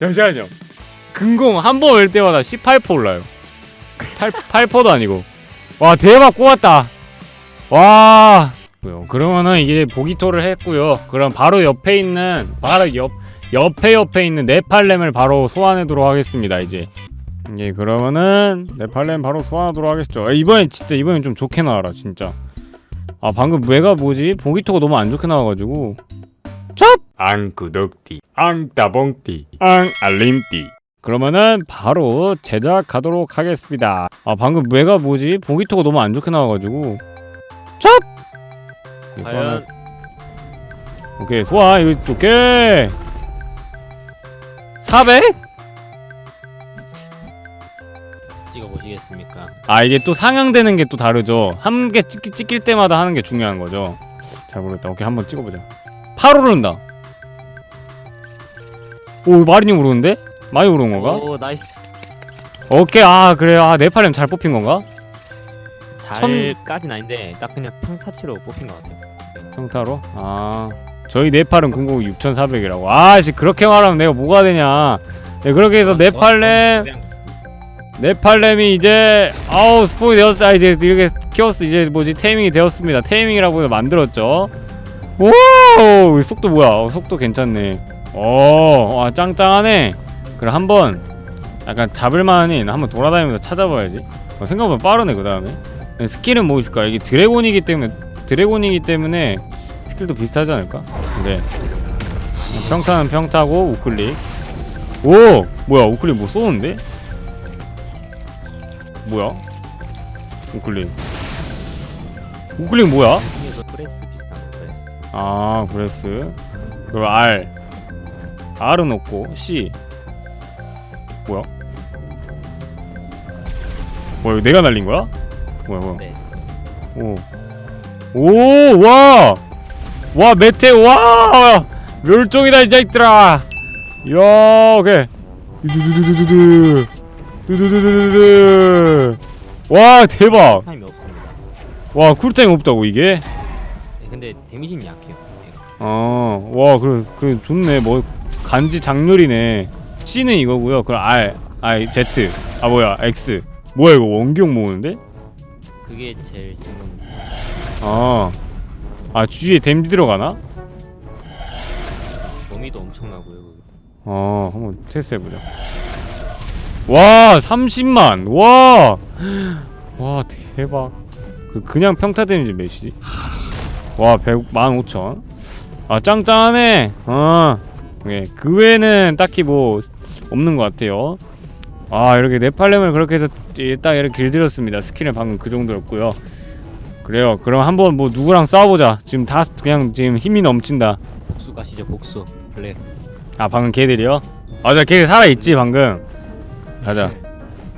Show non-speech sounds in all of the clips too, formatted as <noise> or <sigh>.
잠시만요. 금공 한 번 올 때마다 18% 올라요. 8, 8%도 아니고. 와 대박 꼬았다. 와. 그러면은 이게 보기토를 했고요. 그럼 바로 옆에 있는 바로 옆 옆에 옆에 있는 네팔렘을 바로 소환하도록 하겠습니다. 이제. 예 그러면은 네팔렘 바로 소환하도록 하겠죠. 아, 이번엔 진짜 이번엔 좀 좋게 나와라 진짜. 아 방금 왜가 뭐지? 보기토가 너무 안 좋게 나와가지고. 첩! 앙구독띠 앙따봉띠 앙알림띠. 그러면은 바로 제작하도록 하겠습니다. 아 방금 왜가 뭐지? 보기토가 너무 안 좋게 나와가지고. 첩! 과연? 오케이 소화 이거 오케이 400? 찍어보시겠습니까? 아 이게 또 상향되는 게 또 다르죠. 한 개 찍, 찍힐 때마다 하는 게 중요한 거죠. 잘 모르겠다. 오케이 한번 찍어보자. 8 오른다 오 마린이 오르는데? 많이 오른 건가? 오 나이스. 오케이 아 그래요 아 네팔렘 잘 뽑힌 건가? 잘까진 아닌데 딱 그냥 평타치로 뽑힌 것 같아요. 평타로? 아 저희 네팔은 궁극 6400이라고. 아씨 그렇게 말하면 내가 뭐가 되냐. 네 그렇게 해서 네팔렘 네팔렘이 이제 아우 스폰이 되었다 아, 이제 이렇게 키웠어 이제 뭐지? 테이밍이 되었습니다. 테이밍이라고 해서 만들었죠. 오 속도 뭐야? 어, 속도 괜찮네 어아 짱짱하네. 그럼 한번 약간 잡을만하니 한번 돌아다니면서 찾아봐야지. 어, 생각보다 빠르네 그 다음에. 스킬은 뭐 있을까? 이게 드래곤이기 때문에 드래곤이기 때문에 스킬도 비슷하지 않을까? 네. 평타는 평타고 우클릭. 오 뭐야 우클릭 뭐 쏘는데? 뭐야? 우클릭. 우클릭 뭐야? 비슷한 거 프레스. 아 브레스. 그리고 R R은 없고 C 뭐야? 뭐야 이거 내가 날린 거야? 뭐야 뭐야 네. 오. 오, 와! 와, 메테오, 와! 멸종이다, 이 자식들아! 야, 오케이. 두두두두두두. 두 두두두두두. 와, 대박! 타임이 없습니다 와, 쿨타임 없다고, 이게? 네, 근데 데미지는 약해요 네. 어, 와, 그래, 그래, 좋네. 뭐, 간지 장렬이네. C는 이거고요 그럼 R, 아, Z. 아, 뭐야, X. 뭐야, 이거 원기용 모으는데? 그게 제일 지금 아, 아, 주위에 댐지 들어가나? 범위도 엄청나고요 그거. 어, 한번 테스트 해보자. 와, 30만. 와, <gasps> 와 대박. 그 그냥 평타 데미지 몇이지? 와, 100, 15,000. 아, 짱짱하네. 어, 예, 그 외에는 딱히 뭐 없는 것 같아요. 아, 이렇게 네팔렘을 그렇게 해서 이- 딱 이렇게 길들였습니다. 스킬은 방금 그 정도였고요. 그래요. 그럼 한번 뭐 누구랑 싸워보자. 지금 다 그냥 지금 힘이 넘친다. 복수 가시죠 복수 블랙 아 방금 걔들이요? 맞아 걔들 살아있지 방금 가자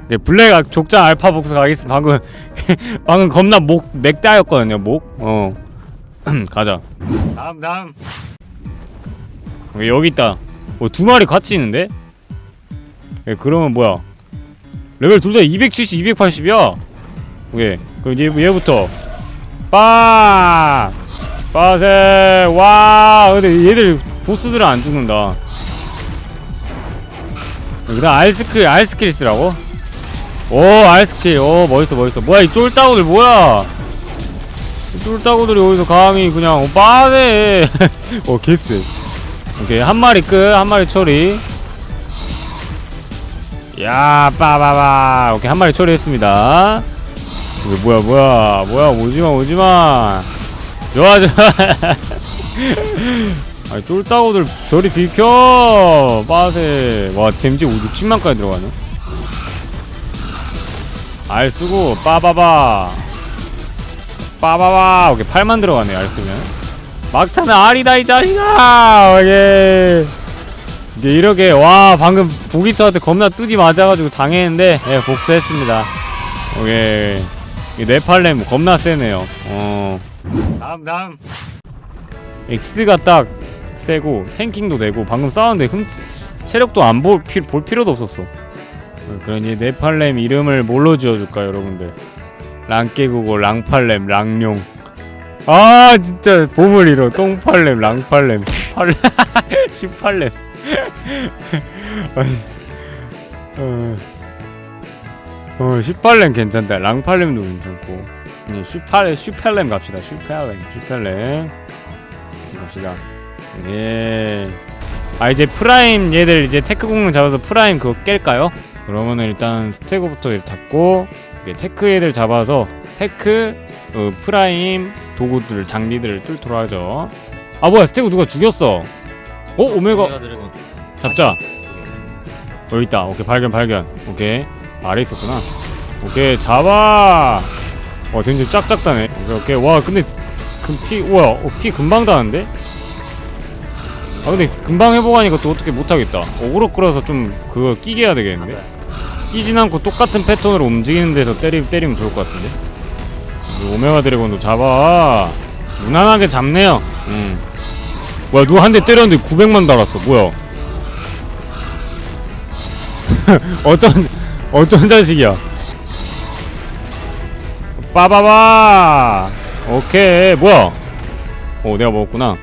네 블랙 아- 족장 알파 복수 가겠습니다 방금 <laughs> 방금 겁나 목 맥다였거든요 목어 <clears throat> 가자 다음 다음 어, 여기 있다. 어, 두 마리 같이 있는데? 예, 그러면 뭐야? 레벨 둘 다 270, 280이야? 오케이. 그럼 얘, 얘부터. 빠! 빠세! 와! 근데 얘들 보스들은 안 죽는다. 그 다음 알스킬 알스킬 쓰라고? 오 알스킬. 오 멋있어 멋있어. 뭐야 이 쫄따구들 뭐야? 이 쫄따구들이 어디서 감히 그냥 어, 빠세! <laughs> 어 개쎄 오케이 한 마리 끝 한 마리 처리. 야 빠바바 오케이 한 마리 처리했습니다. 이거 뭐야 뭐야 뭐야 오지마 오지마. 좋아 좋아. <laughs> 아니 쫄따구들 저리 비켜. 빠세. 와 댐지 60만까지 들어가네. 알 쓰고 빠바바. 빠바바. 오케이 8만 들어가네 알 쓰면 막타는 알이다 이 자식아 오케이 이제 이렇게 와 방금 보기터한테 겁나 뚜디 맞아가지고 당했는데 예 복수했습니다 오케이 이 네팔렘 겁나 세네요 어 다음 다음 X가 딱 세고 탱킹도 되고 방금 싸웠는데 흠 체력도 안 볼 볼 필요도 없었어. 이제 네팔렘 이름을 뭘로 지어줄까 여러분들? 랑깨국어 랑팔렘 랑룡. 아 진짜 보물 이로 똥팔렘 랑팔렘 18렘 18렘 아니, 어, 어 18렘 괜찮다. 랑팔렘도 괜찮고. 네, 슈팔 슈펠렘 갑시다. 슈펠렘, 슈펠렘 갑시다. 예. 아 이제 프라임 얘들 이제 테크 공룡 잡아서 프라임 그거 깰까요? 그러면은 일단 스테고부터 이렇게 잡고 테크 애들 잡아서 테크 어, 프라임 도구들 장비들을 뚫도록 하죠. 아 뭐야 스테고 누가 죽였어? 어 오메가 드래곤 잡자. 여기 있다. 오케이 발견 발견. 오케이 아래 있었구나. 오케이 잡아. 어 덴지 짝짝 다네. 오케이 오케이 와 근데 금피 우와 어, 피 금방 다는데? 아 근데 금방 회복하니까 또 어떻게 못하겠다. 어그로 끌어서 좀 그거 끼게 해야 되겠는데? 끼진 않고 똑같은 패턴으로 움직이는 데서 때리, 때리면 좋을 것 같은데? 이 오메가 드래곤도 잡아. 무난하게 잡네요. 음. 뭐야 누가 한 대 때렸는데 900만 달았어. 뭐야? <laughs> 어떤 어떤 자식이야? 빠바바. 오케이 뭐야? 어 내가 먹었구나.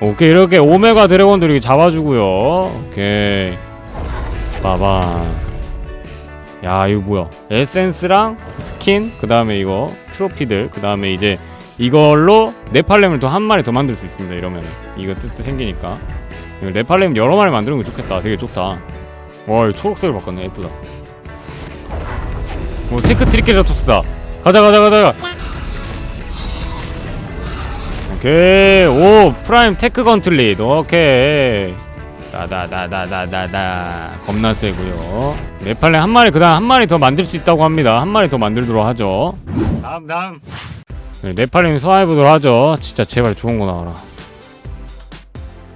오케이 이렇게 오메가 드래곤들 이렇게 잡아주고요. 오케이 빠바. 야 이거 뭐야? 에센스랑 스킨 그 다음에 이거 트로피들 그 다음에 이제 이걸로 네팔렘을 또 한 마리 더 만들 수 있습니다. 이러면 이거 뜻도 생기니까 네팔렘 여러 마리 만드는 거 좋겠다. 되게 좋다. 와, 초록색을 바꿨네. 예쁘다. 오, 테크 트리케라톱스다. 가자, 가자. 가자. 오케이. 오, 프라임 테크 건틀릿. 오케이. 다다다다다다다. 겁나 세고요. 네팔렘 한 마리 그다음 한 마리 더 만들 수 있다고 합니다. 한 마리 더 만들도록 하죠. 다음 다음. 네, 네팔렘 소화해보도록 하죠. 진짜 제발 좋은 거 나와라.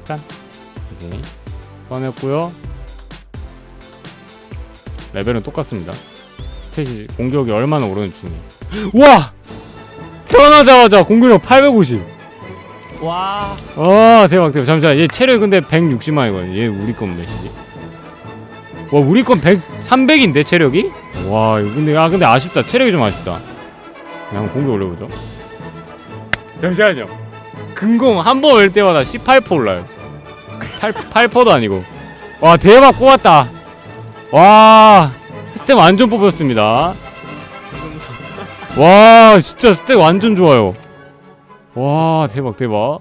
짠. 오케이. 꺼냈고요. 레벨은 똑같습니다. 스탯이 공격이 얼마나 오르는 중이에요. <gasps> 와! 태어나자마자 공격력 850. 와아 대박 대박. 잠시만 얘 체력 근데 160만이거든. 얘 우리 건 몇이지? 와 우리 건 100, 300인데 체력이? 와 근데 아 근데 아쉽다. 체력이 좀 아쉽다. 그냥 공격 올려보죠. 잠시만요. 금공 한 번 올 때마다 18% 올라요. 8, 8%도 아니고. 와 대박 뽑았다. 와 스텝 완전 뽑혔습니다. 와 진짜 스텝 완전 좋아요. 와 대박 대박.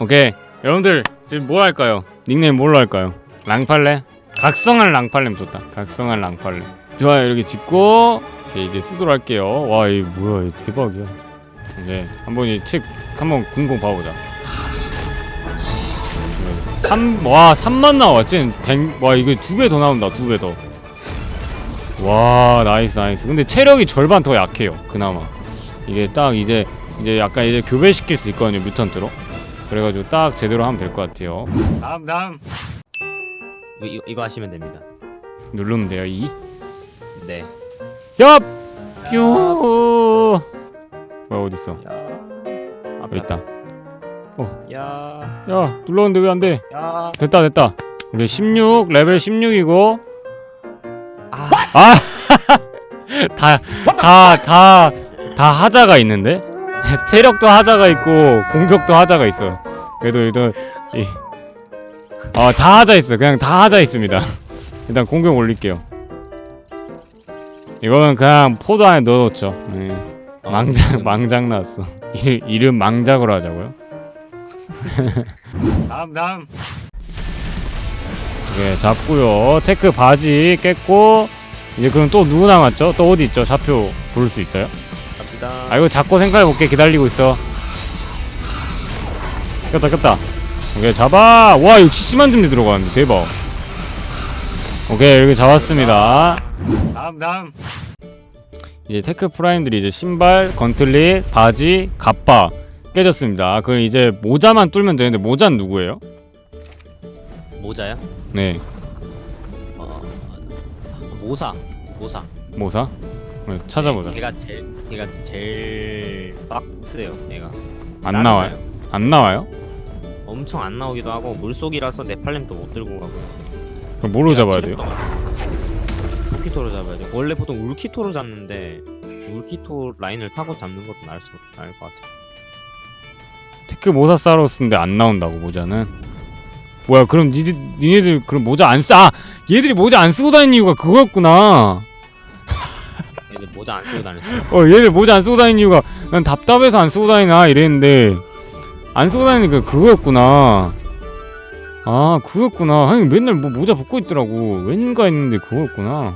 오케이 여러분들 지금 뭘 할까요? 닉네임 뭘로 할까요? 랑팔레? 각성한 랑팔렘 좋다. 각성한 랑팔렘. 좋아요 이렇게 짓고 오케이, 이제 쓰도록 할게요. 와이 뭐야 이 대박이야. 이제 한번 이 책 한번 궁금 봐보자. 3, 와 3만 나와 찐 100, 와 이거 두 배 더 나온다 두 배 더. 와 나이스 나이스 근데 체력이 절반 더 약해요 그나마 이게 딱 이제 이제 약간 이제 교배시킬 수 있거든요 뮤턴트로. 그래가지고 딱 제대로 하면 될 것 같아요. 다음 다음. 이거, 이거, 이거 하시면 됩니다. 누르면 돼요 이? 네. 얍! 뾰 뭐야 어딨어? 야. 여기 있다. 야, 야 눌렀는데 왜 안 돼? 야. 됐다 됐다. 이제 16 레벨 16이고. 아, <laughs> 다다 다 다 하자가 있는데 <laughs> 체력도 하자가 있고 공격도 하자가 있어. 그래도 일단 이 어 다 하자 있어. 그냥 다 하자 있습니다. <laughs> 일단 공격 올릴게요. 이거는 그냥 포도 안에 넣어놓죠. 네. 어, 망작 <laughs> 망작 나왔어. 이, 이름 망작으로 하자고요. 다음 다음. 네 잡고요. 테크 바지 깼고 이제 그럼 또 누구 남았죠? 또 어디 있죠? 좌표 볼 수 있어요? 갑시다. 아 이거 잡고 생각해볼게 기다리고 있어 꼈다 꼈다 오케이 잡아 와 이거 70만 점이 들어가는데 대박 오케이 이렇게 잡았습니다 다음 다음 이제 테크 프라임들이 이제 신발, 건틀릿, 바지, 갑바 깨졌습니다 그럼 이제 모자만 뚫면 되는데 모자는 누구예요? 모자야? 네 어, 모사. 모사. 모사? 네, 찾아보자 걔가 제일 걔가 제일 빡세요. 얘가. 안. 나와요? 안 나와요? 엄청 안 나오기도 하고 물속이라서 네팔렘도 못 들고 가고요. 그럼 뭐로 잡아야 돼요? 울키토로 잡아야 돼. 원래 보통 울키토로 잡는데 울키토 라인을 타고 잡는 것도 나을 수 나을 것 같아. 테크 모사사우루스인데 안 나온다고 모자는 뭐야 그럼 니들 니네들 그럼 모자 안 쓰? 아 얘들이 모자 안 쓰고 다니는 이유가 그거였구나. 모자 안 쓰고 다녔어요. 어 얘들 모자 안 쓰고 다니는 이유가 난 답답해서 안 쓰고 다니나 이랬는데 안 쓰고 다니니까 그거였구나. 아 그거였구나. 아니 맨날 뭐 모자 벗고 있더라고. 왠가 했는데 그거였구나.